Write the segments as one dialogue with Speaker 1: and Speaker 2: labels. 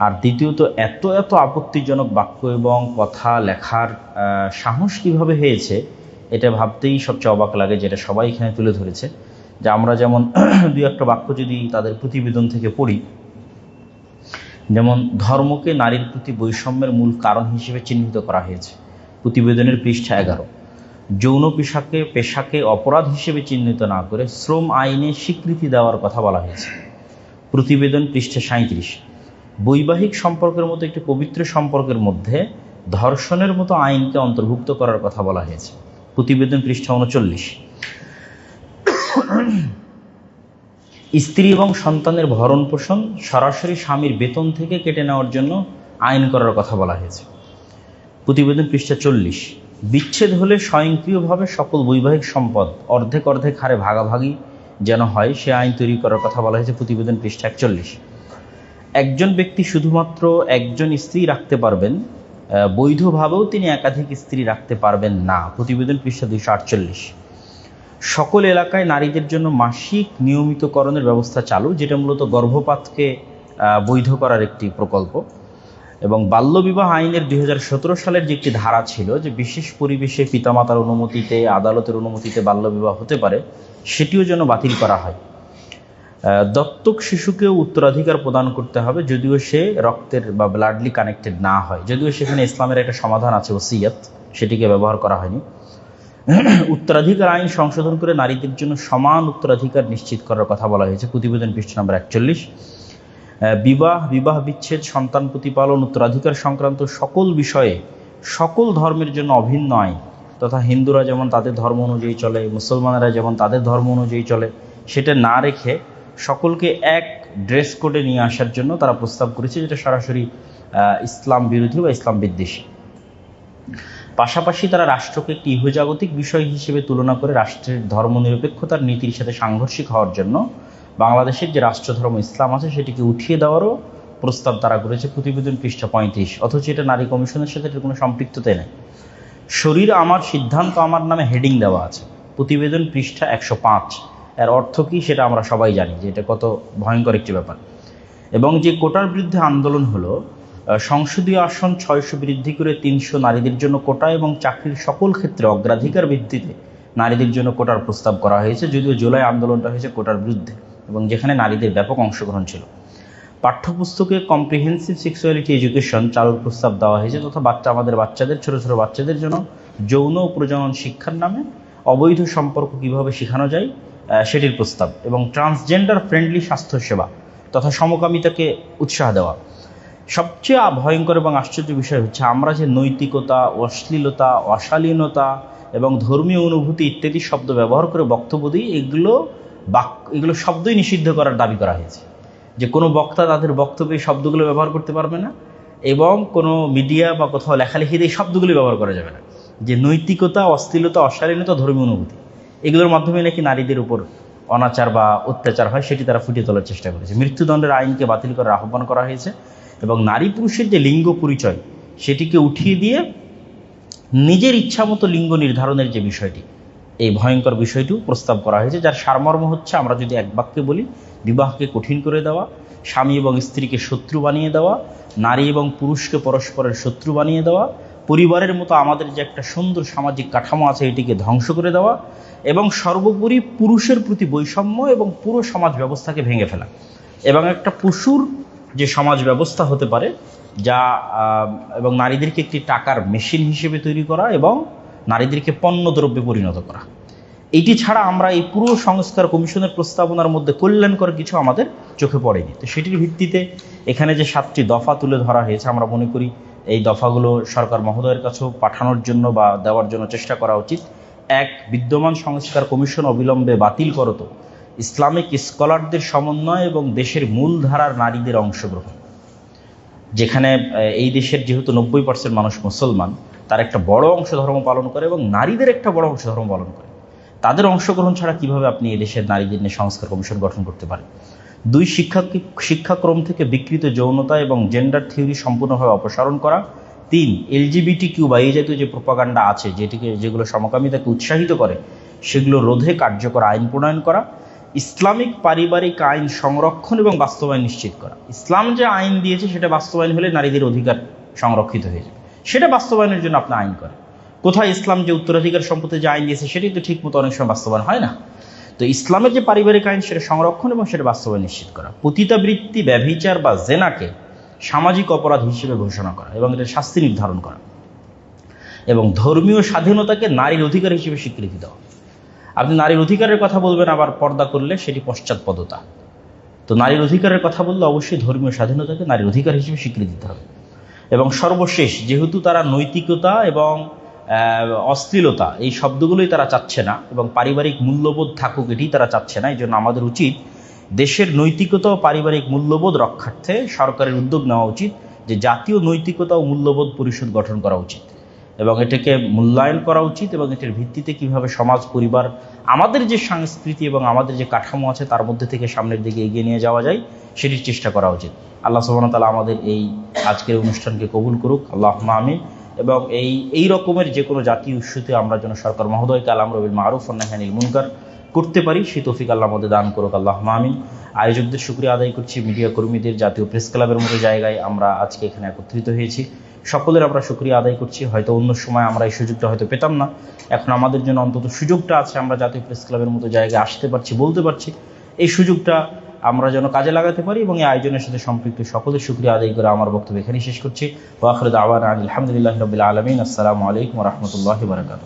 Speaker 1: আর দ্বিতীয়ত, এত এত আপত্তিজনক বাক্য এবং কথা লেখার সাহস কীভাবে হয়েছে, এটা ভাবতেই সবচেয়ে অবাক লাগে, যেটা সবাই এখানে তুলে ধরেছে। যে আমরা যেমন দুই একটা বাক্য যদি তাদের প্রতিবেদন থেকে পড়ি, যেমন, ধর্মকে নারীর প্রতি বৈষম্যের মূল কারণ হিসেবে চিহ্নিত করা হয়েছে। প্রতিবেদনের পৃষ্ঠা এগারো। যৌন পেশাকে পেশাকে অপরাধ হিসেবে চিহ্নিত না করে শ্রম আইনে স্বীকৃতি দেওয়ার কথা বলা হয়েছে। প্রতিবেদন পৃষ্ঠা সাঁত্রিশ বৈবাহিক সম্পর্কের মতো একটি পবিত্র সম্পর্কের মধ্যে ধর্ষণের মতো আইনকে অন্তর্ভুক্ত করার কথা বলা হয়েছে। প্রতিবেদন পৃষ্ঠা উনচল্লিশ। স্ত্রী এবং সন্তানের ভরণ পোষণ সরাসরি স্বামীর বেতন থেকে কেটে নেওয়ার জন্য আইন করার কথা বলা হয়েছে। প্রতিবেদন পৃষ্ঠা চল্লিশ। বিচ্ছেদ হলে স্বয়ংক্রিয়ভাবে সকল বৈবাহিক সম্পদ অর্ধেক অর্ধেক হারে ভাগাভাগি যেন হয় সে আইন তৈরি করার কথা বলা হয়েছে প্রতিবেদন পৃষ্ঠা একচল্লিশ। একজন ব্যক্তি শুধুমাত্র একজন স্ত্রী রাখতে পারবেন বৈধভাবেও তিনি একাধিক স্ত্রী রাখতে পারবেন না। প্রতিবেদন পৃষ্ঠা দুইশো আটচল্লিশ। সকল এলাকায় নারীদের জন্য মাসিক নিয়মিতকরণের ব্যবস্থা চালু, যেটা মূলত গর্ভপাতকে বৈধ করার একটি প্রকল্প। এবং বাল্যবিবাহ আইনের দুই হাজার সতেরো সালের যে একটি ধারা ছিল, যে বিশেষ পরিবেশে পিতামাতার অনুমতিতে, আদালতের অনুমতিতে বাল্যবিবাহ হতে পারে, সেটিও যেন বাতিল করা হয়। দত্তক শিশুকে উত্তরাধিকার প্রদান করতে হবে, যদিও সে রক্তের বা ব্লাডলি কানেক্টেড না হয়। যদিও সেখানে ইসলামের একটা সমাধান আছে, ওসিয়াত, সেটিকে ব্যবহার করা হয়নি। উত্তরাধিকার আইন সংশোধন করে নারীদের জন্য সমান উত্তরাধিকার নিশ্চিত করার কথা বলা হয়েছে। প্রতিবেদন পৃষ্ঠ নম্বর একচল্লিশ। বিবাহ বিবাহ বিচ্ছেদ, সন্তান প্রতিপালন, উত্তরাধিকার সংক্রান্ত সকল বিষয়ে সকল ধর্মের জন্য অভিন্ন আইন, তথা হিন্দুরা যেমন তাদের ধর্ম অনুযায়ী চলে, মুসলমানেরা যেমন তাদের ধর্ম অনুযায়ী চলে, সেটা না রেখে সকলকে এক ড্রেস কোডে নিয়ে আসার জন্য তারা প্রস্তাব করেছে, যেটা সরাসরি ইসলাম বিরোধী বা ইসলাম বিদ্বেষী। পাশাপাশি তারা রাষ্ট্রকে একটি ইহজাগতিক বিষয় হিসেবে তুলনা করে রাষ্ট্রের ধর্মনিরপেক্ষতার নীতির সাথে সাংঘর্ষিক হওয়ার জন্য বাংলাদেশের যে রাষ্ট্রধর্ম ইসলাম আছে, সেটিকে উঠিয়ে দেওয়ারও প্রস্তাব তারা করেছে প্রতিবেদন পৃষ্ঠা পঁয়ত্রিশ। অথচ এটা নারী কমিশনের সাথে এটার কোনো সম্পৃক্ততাই নেই। শরীর আমার সিদ্ধান্ত আমার নামে হেডিং দেওয়া আছে। প্রতিবেদন পৃষ্ঠা একশো পাঁচ। এর অর্থ কী সেটা আমরা সবাই জানি যে এটা কত ভয়ঙ্কর একটি ব্যাপার। এবং যে কোটার বিরুদ্ধে আন্দোলন হলো সংসদীয় আসন ছয়শো বৃদ্ধি করে তিনশো নারীদের জন্য কোটা এবং চাকরির সকল ক্ষেত্রে অগ্রাধিকার ভিত্তিতে নারীদের জন্য কোটার প্রস্তাব করা হয়েছে, যদিও জুলাই আন্দোলনটা হয়েছে কোটার বিরুদ্ধে এবং যেখানে নারীদের ব্যাপক অংশগ্রহণ ছিল। পাঠ্যপুস্তকে কম্প্রিহেন্সিভ সেক্সুয়ালিটি এডুকেশন চালুর প্রস্তাব দেওয়া হয়েছে তথা বাচ্চা আমাদের বাচ্চাদের, ছোট ছোট বাচ্চাদের জন্য যৌন প্রজনন শিক্ষার নামে অবৈধ সম্পর্ক কীভাবে শেখানো যায় সেটির প্রস্তাব এবং ট্রান্সজেন্ডার ফ্রেন্ডলি স্বাস্থ্যসেবা তথা সমকামিতাকে উৎসাহ দেওয়া। সবচেয়ে ভয়ঙ্কর এবং আশ্চর্য বিষয় হচ্ছে আমরা যে নৈতিকতা, অশ্লীলতা, অশালীনতা এবং ধর্মীয় অনুভূতি ইত্যাদি শব্দ ব্যবহার করে বক্তব্য দিই, এগুলো বাক, এগুলো শব্দই নিষিদ্ধ করার দাবি করা হয়েছে। যে কোনো বক্তা তাদের বক্তব্যে শব্দগুলো ব্যবহার করতে পারবে না এবং কোনো মিডিয়া বা কোথাও লেখালেখিতে এই শব্দগুলি ব্যবহার করা যাবে না। যে নৈতিকতা, অশ্লীলতা, অশালীনতা, ধর্মীয় অনুভূতি। এগুলোর মাধ্যমে নাকি নারীদের উপর অনাচার বা অত্যাচার হয়, সেটি তারা ফুটিয়ে তোলার চেষ্টা করেছে। মৃত্যুদণ্ডের আইনকে বাতিল করার আহ্বান করা হয়েছে এবং নারী পুরুষের যে লিঙ্গ পরিচয়, সেটিকে উঠিয়ে দিয়ে নিজের ইচ্ছামতো লিঙ্গ নির্ধারণের যে বিষয়টি, এই ভয়ঙ্কর বিষয়টিও প্রস্তাব করা হয়েছে, যার সারমর্ম হচ্ছে আমরা যদি এক বাক্যে বলি, বিবাহকে কঠিন করে দেওয়া, স্বামী এবং স্ত্রীকে শত্রু বানিয়ে দেওয়া, নারী এবং পুরুষকে পরস্পরের শত্রু বানিয়ে দেওয়া পরিবারের মতো আমাদের যে একটা সুন্দর সামাজিক কাঠামো আছে, এটিকে ধ্বংস করে দেওয়া এবং সর্বোপরি পুরুষের প্রতি বৈষম্য এবং পুরো সমাজ ব্যবস্থাকে ভেঙে ফেলা। এবং একটা পশুর যে সমাজ ব্যবস্থা হতে পারে, যা এবং নারীদেরকে একটি টাকার মেশিন হিসেবে তৈরি করা এবং নারীদেরকে পণ্যদ্রব্যে পরিণত করা। এটি ছাড়া আমরা এই পুরো সংস্কার কমিশনের প্রস্তাবনার মধ্যে কল্যাণকর কিছু আমাদের চোখে পড়েনি। তো সেটির ভিত্তিতে এখানে যে সাতটি দফা তুলে ধরা হয়েছে, আমরা মনে করি এই দফাগুলো সরকার মহোদয়ের কাছেও পাঠানোর জন্য বা দেওয়ার জন্য চেষ্টা করা উচিত। এক, বিদ্যমান সংস্কার কমিশন অবিলম্বে বাতিল করত ইসলামিক স্কলারদের সমন্বয় এবং দেশের মূলধারার নারীদের অংশগ্রহণ। যেখানে এই দেশের যেহেতু নব্বই পার্সেন্ট মানুষ মুসলমান, তার একটা বড় অংশ ধর্ম পালন করে এবং নারীদের একটা বড় অংশ ধর্ম পালন করে। তাদের অংশগ্রহণ ছাড়া কীভাবে আপনি এই দেশের নারীদের নিয়ে সংস্কার কমিশন গঠন করতে পারেন? দুই শিক্ষা শিক্ষাক্রম থেকে বিকৃত যৌনতা এবং জেন্ডার থিওরি সম্পূর্ণভাবে অপসারণ করা। তিন এলজিবিটি কিউ বা এই জাতীয় যে প্রোপাগান্ডা আছে, যেটিকে যেগুলো সমকামিতাকে উৎসাহিত করে, সেগুলো রোধে কার্যকর আইন প্রণয়ন করা। ইসলামিক পারিবারিক আইন সংরক্ষণ এবং বাস্তবায়ন নিশ্চিত করা। ইসলাম যে আইন দিয়েছে, সেটা বাস্তবায়ন হলে নারীদের অধিকার সংরক্ষিত হয়ে যাবে। সেটা বাস্তবায়নের জন্য আপনি আইন করেন। কোথায় ইসলাম যে উত্তরাধিকার সম্পত্তি যে আইন দিয়েছে, সেটাই তো ঠিক মতো অনেক সময় বাস্তবায়ন হয় না। তো ইসলামের যে পারিবারিক আইন, সেটা সংরক্ষণ এবং সেটা বাস্তবায়ন নিশ্চিত করা। পতিতাবৃত্তি, ব্যভিচার বা জেনাকে সামাজিক অপরাধ হিসেবে ঘোষণা করা এবং এটা শাস্তি নির্ধারণ করা এবং ধর্মীয় স্বাধীনতাকে নারীর অধিকার হিসেবে স্বীকৃতি দেওয়া। আপনি নারীর অধিকারের কথা বলবেন, আবার পর্দা করলে সেটি পশ্চাৎপদতা। তো নারীর অধিকারের কথা বললে অবশ্যই ধর্মীয় স্বাধীনতাকে নারীর অধিকার হিসেবে স্বীকৃতি দিতে হবে। এবং সর্বশেষ, যেহেতু তারা নৈতিকতা এবং অশ্লীলতা, এই শব্দগুলোই তারা চাচ্ছে না এবং পারিবারিক মূল্যবোধ থাকুক এটি তারা চাচ্ছে না এই জন্য আমাদের উচিত দেশের নৈতিকতা ও পারিবারিক মূল্যবোধ রক্ষার্থে সরকারের উদ্যোগ নেওয়া উচিত, যে জাতীয় নৈতিকতা ও মূল্যবোধ পরিষদ গঠন করা উচিত এবং এটাকে মূল্যায়ন করা উচিত এবং এটির ভিত্তিতে কীভাবে সমাজ, পরিবার, আমাদের যে সংস্কৃতি এবং আমাদের যে কাঠামো আছে তার মধ্যে থেকে সামনের দিকে এগিয়ে নিয়ে যাওয়া যায়, সেটির চেষ্টা করা উচিত। আল্লাহ তাআলা আমাদের এই আজকের অনুষ্ঠানকে কবুল করুক। আল্লাহ আমিন। এবং এই এই রকমের যে কোনো জাতীয় ইস্যুতে আমরা যেন সরকার মহোদয়কে আলাম রবিল মারুফ অন্যাহানিল মুনকার করতে পারি, সেই তৌফিক আল্লাহ আমাদের দান করুক আল্লাহ আমিন। আয়োজকদের শুক্রিয়া আদায় করছি, মিডিয়া কর্মীদের জাতীয় প্রেস ক্লাবের মতো জায়গায় আমরা আজকে এখানে একত্রিত হয়েছি। সকলের আমরা শুক্রিয়া আদায় করছি, হয়তো অন্য সময় আমরা এই সুযোগটা হয়তো পেতাম না। এখন আমাদের জন্য অন্তত সুযোগটা আছে, আমরা জাতীয় প্রেস ক্লাবের মতো জায়গায় আসতে পারছি, বলতে পারছি। এই সুযোগটা আমরা যেন কাজে লাগাতে পারি এবং এই আয়োজনের সাথে সম্পৃক্ত সকলের শুক্রিয়া আদায় করে আমার বক্তব্য এখানে শেষ করছি। ওয়াখরদ আওয়ান আলহামদুলিল্লাহ রবিল আলমিন। আসসালামু আলাইকুম রহমতুল্লাহ বারকাত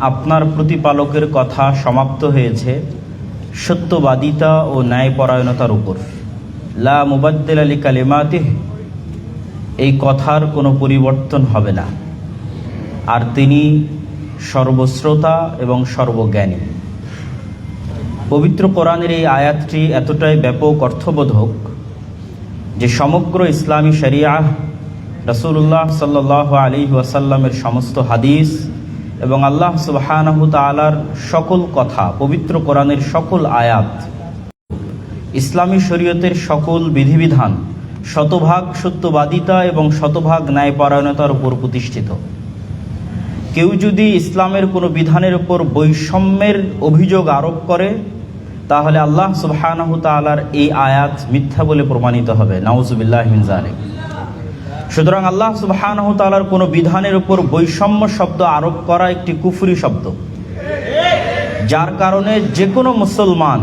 Speaker 1: আপনার প্রতিপালকের কথা সমাপ্ত হয়েছে সত্যবাদিতা ও ন্যায়পরায়ণতার উপর। লা মুবাদ্দিল আলী কালিমাতিহ এই কথার কোনো পরিবর্তন হবে না। আর তিনি সর্বশ্রোতা এবং সর্বজ্ঞানী। পবিত্র কোরআনের এই আয়াতটি এতটাই ব্যাপক অর্থবোধক যে সমগ্র ইসলামী শরিয়া রসুল্লাহ সাল্লাহ আলী ওয়াসাল্লামের সমস্ত হাদিস এবং আল্লাহ সুবাহানহ তালার সকল কথা, পবিত্র কোরআনের সকল আয়াত, ইসলামী শরীয়তের সকল বিধিবিধান, শতভাগ সত্যবাদিতা এবং শতভাগ ন্যায়পরায়ণতার উপর প্রতিষ্ঠিত। কেউ যদি ইসলামের কোনো বিধানের উপর বৈষম্যের অভিযোগ আরোপ করে, তাহলে আল্লাহ সুবহানাহ এই আয়াত মিথ্যা বলে প্রমাণিত হবে। নাউজুবিল্লাহ সুতরাং আল্লাহ সুবহানাহ কোনো বিধানের উপর বৈষম্য শব্দ আরোপ করা একটি কুফুরি শব্দ। যার কারণে যে কোনো মুসলমান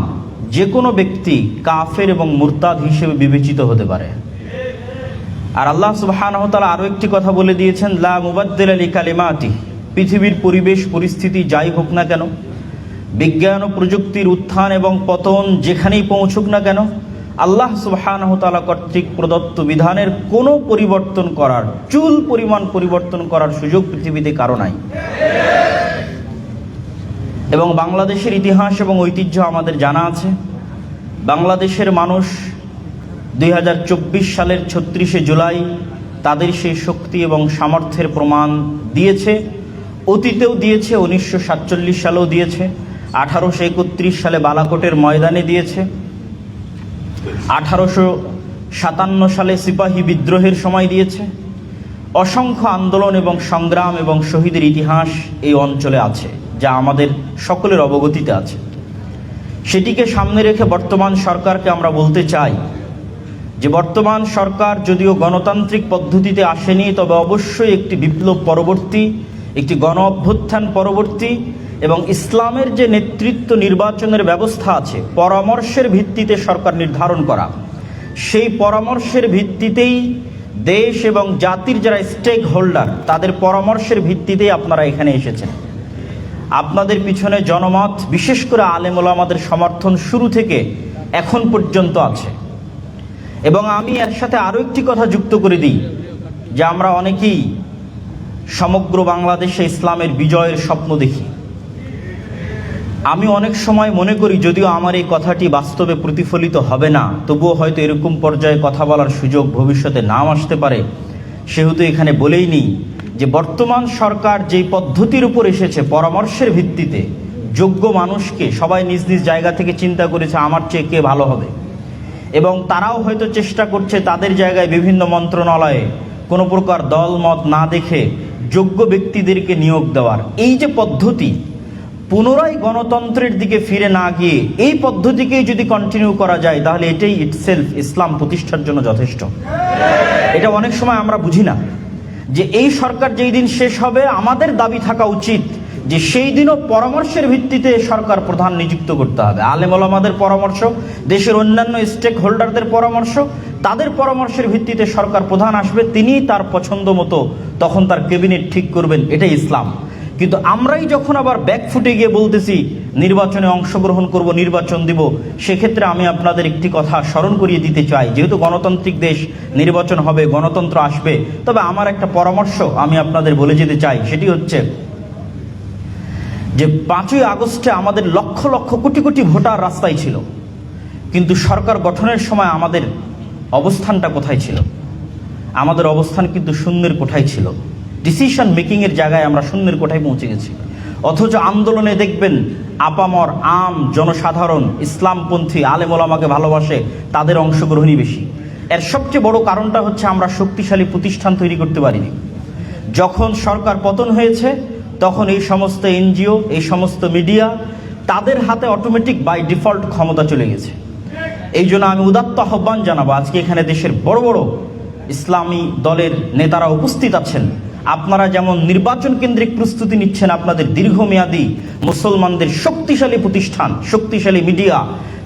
Speaker 1: যে কোনো ব্যক্তি কাফের এবং মুরতাদ হিসেবে বিবেচিত হতে পারে। আর আল্লাহ সুবহানাহু তাআলা আরও একটি কথা বলে দিয়েছেন, লা মুবাদ্দিল আলী কালিমাতি। পৃথিবীর পরিবেশ পরিস্থিতি যাই হোক না কেন, বিজ্ঞান ও প্রযুক্তির উত্থান এবং পতন যেখানেই পৌঁছুক না কেন, আল্লাহ সুবহানাহু তাআলা কর্তৃক প্রদত্ত বিধানের কোনো পরিবর্তন করার, চুল পরিমাণ পরিবর্তন করার সুযোগ পৃথিবীতে কারও নাই। এবং বাংলাদেশের ইতিহাস এবং ঐতিহ্য আমাদের জানা আছে। বাংলাদেশের মানুষ দুই হাজার চব্বিশ সালের ছত্রিশে জুলাই তাদের সেই শক্তি এবং সামর্থ্যের প্রমাণ দিয়েছে। অতীতেও দিয়েছে, উনিশশো সাতচল্লিশ সালেও দিয়েছে, আঠারোশো একত্রিশ সালে বালাকোটের ময়দানে দিয়েছে, আঠারোশো সাতান্ন সালে সিপাহী বিদ্রোহের সময় দিয়েছে। অসংখ্য আন্দোলন এবং সংগ্রাম এবং শহীদের ইতিহাস এই অঞ্চলে আছে, যা আমাদের সকলের অবগতিতে আছে। সেটিকে সামনে রেখে বর্তমান সরকারকে আমরা বলতে চাই যে, বর্তমান সরকার যদিও গণতান্ত্রিক পদ্ধতিতে আসেনি, তবে অবশ্যই একটি বিপ্লব পরবর্তী একটি গণ অভ্যুত্থান পরবর্তী এবং ইসলামের যে নেতৃত্ব নির্বাচনের ব্যবস্থা আছে, পরামর্শের ভিত্তিতে সরকার নির্ধারণ করা। সেই পরামর্শের ভিত্তিতেই দেশ এবং জাতির যারা স্টেক হোল্ডার তাদের পরামর্শের ভিত্তিতেই আপনারা এখানে এসেছেন। আপনাদের পিছনে জনমত, বিশেষ করে আলেমুল আমাদের সমর্থন শুরু থেকে এখন পর্যন্ত আছে। এবং আমি এর সাথে আরও একটি কথা যুক্ত করে দিই, যে আমরা অনেকেই সমগ্র বাংলাদেশে ইসলামের বিজয়ের স্বপ্ন দেখি। আমি অনেক সময় মনে করি, যদিও আমার এই কথাটি বাস্তবে প্রতিফলিত হবে না, তবুও হয়তো এরকম পর্যায়ে কথা বলার সুযোগ ভবিষ্যতে নাম আসতে পারে। সেহেতু এখানে বলেই নিই যে, বর্তমান সরকার যেই পদ্ধতির উপর এসেছে পরামর্শের ভিত্তিতে, যোগ্য মানুষকে সবাই নিজ নিজ জায়গা থেকে চিন্তা করেছে, আমার চেয়ে কে ভালো হবে? এবং তারাও হয়তো চেষ্টা করছে তাদের জায়গায় বিভিন্ন মন্ত্রণালয়ে কোনো প্রকার দল মত না দেখে যোগ্য ব্যক্তিদেরকে নিয়োগ দেওয়ার। এই যে পদ্ধতি, পুনরায় গণতন্ত্রের দিকে ফিরে না গিয়ে এই পদ্ধতিকেই যদি কন্টিনিউ করা যায়, তাহলে এটাই ইটসেলফ ইসলাম প্রতিষ্ঠার জন্য যথেষ্ট। এটা অনেক সময় আমরা বুঝি না যে এই সরকার যেই দিন শেষ হবে, আমাদের দাবি থাকা উচিত যে সেই দিনও পরামর্শের ভিত্তিতে সরকার প্রধান নিযুক্ত করতে হবে। আলেম ওলামাদের পরামর্শ, দেশের অন্যান্য স্টেক হোল্ডারদের পরামর্শ, তাদের পরামর্শের ভিত্তিতে সরকার প্রধান আসবে তিনি তার পছন্দ মতো তখন তার ক্যাবিনেট ঠিক করবেন, এটাই ইসলাম। কিন্তু আমরাই যখন আবার ব্যাক ফুটে গিয়ে বলতেছি, নির্বাচনে অংশগ্রহণ করব, নির্বাচন দিব, সেক্ষেত্রে আমি আপনাদের একটি কথা স্মরণ করিয়ে দিতে চাই। যেহেতু গণতান্ত্রিক দেশ, নির্বাচন হবে, গণতন্ত্র আসবে, তবে আমার একটা পরামর্শ আমি আপনাদের বলে যেতে চাই, সেটি হচ্ছে যে পাঁচই আগস্টে আমাদের লক্ষ লক্ষ কোটি কোটি ভোটার রাস্তায় ছিল। কিন্তু সরকার গঠনের সময় আমাদের অবস্থানটা কোথায় ছিল? আমাদের অবস্থান কিন্তু শূন্যের কোঠায় ছিল। ডিসিশন মেকিংয়ের জায়গায় আমরা শূন্যের কোঠায় পৌঁছে গেছি। অথচ আন্দোলনে দেখবেন আপামর আম জনসাধারণ, ইসলামপন্থী আলেমোলামাকে ভালোবাসে, তাদের অংশগ্রহণই বেশি। এর সবচেয়ে বড় কারণটা হচ্ছে আমরা শক্তিশালী প্রতিষ্ঠান তৈরি করতে পারিনি। যখন সরকার পতন হয়েছে তখন এই সমস্ত এনজিও, এই সমস্ত মিডিয়া তাদের হাতে অটোমেটিক বাই ডিফল্ট ক্ষমতা চলে গেছে। এই জন্য আমি উদাত্ত আহ্বান জানাব, আজকে এখানে দেশের বড় বড় ইসলামী দলের নেতারা উপস্থিত আছেন। আপনারা যেমন নির্বাচন কেন্দ্রিক প্রস্তুতি নিচ্ছেন, আপনাদের দীর্ঘমেয়াদী মুসলমানদের শক্তিশালী প্রতিষ্ঠান, শক্তিশালী মিডিয়া,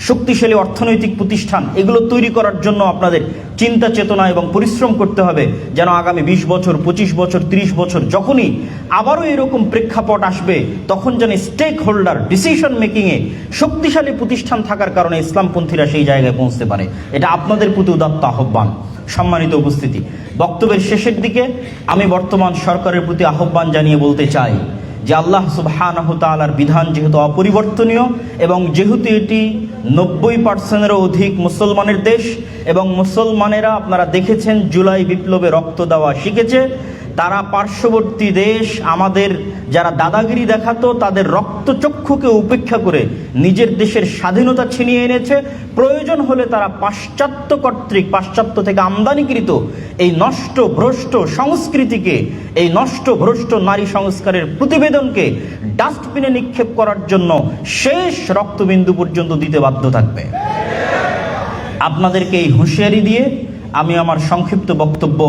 Speaker 1: শক্তিশালী অর্থনৈতিক প্রতিষ্ঠান, এগুলো তৈরি করার জন্য আপনাদের চিন্তা, চেতনা এবং পরিশ্রম করতে হবে যেন আগামী বিশ বছর, পঁচিশ বছর ৩০ বছর যখনই আবারও এরকম প্রেক্ষাপট আসবে, তখন যেন স্টেক হোল্ডার ডিসিশন মেকিংয়ে শক্তিশালী প্রতিষ্ঠান থাকার কারণে ইসলামপন্থীরা সেই জায়গায় পৌঁছতে পারে। এটা আপনাদের প্রতি উদাত্ত আহ্বান। সম্মানিত উপস্থিতি। বক্তব্যের শেষের দিকে আমি বর্তমান সরকারের প্রতি আহ্বান জানিয়ে বলতে চাই যে আল্লাহ সুবহানাহু তাআলার বিধান যেহেতু অপরিবর্তনীয় এবং যেহেতু এটি নব্বই পার্সেন্টেরও অধিক মুসলমানের দেশ এবং মুসলমানেরা আপনারা দেখেছেন জুলাই বিপ্লবে রক্ত দেওয়া শিখেছে তারা পার্শ্ববর্তী দেশ, আমাদের যারা দাদাগিরি দেখাতো, তাদের রক্তচক্ষুকে উপেক্ষা করে নিজের দেশের স্বাধীনতা ছিনিয়ে এনেছে। প্রয়োজন হলে তারা পাশ্চাত্য কর্তৃক, পাশ্চাত্য থেকে আমদানিকৃত এই নষ্ট ভ্রষ্ট সংস্কৃতিকে, এই নষ্ট ভ্রষ্ট নারী সংস্কারের প্রতিবেদনকে ডাস্টবিনে নিক্ষেপ করার জন্য শেষ রক্তবিন্দু পর্যন্ত দিতে বাধ্য থাকবে। আপনাদেরকে এই হুঁশিয়ারি দিয়ে আমি আমার সংক্ষিপ্ত বক্তব্য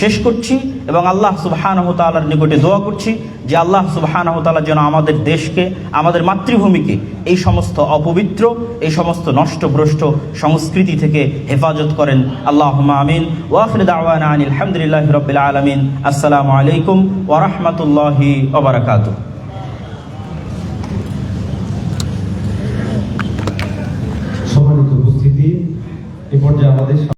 Speaker 1: শেষ করছি এবং আল্লাহ সুবহানাহু তাআলার নিকটে দোয়া করছি যে আল্লাহ তাআলা যেন আমাদের দেশকে, আমাদের মাতৃভূমিকে এই সমস্ত অপবিত্র, এই সমস্ত নষ্টভ্রষ্ট সংস্কৃতি থেকে হেফাজত করেন। আল্লাহ আমিন। ওয়াখির দাওয়ানা আনিল আলহামদুলিল্লাহ রবিল আলমিন। আসসালামু আলাইকুম ওরহমতুল্লাহি ওবরাকাতুহ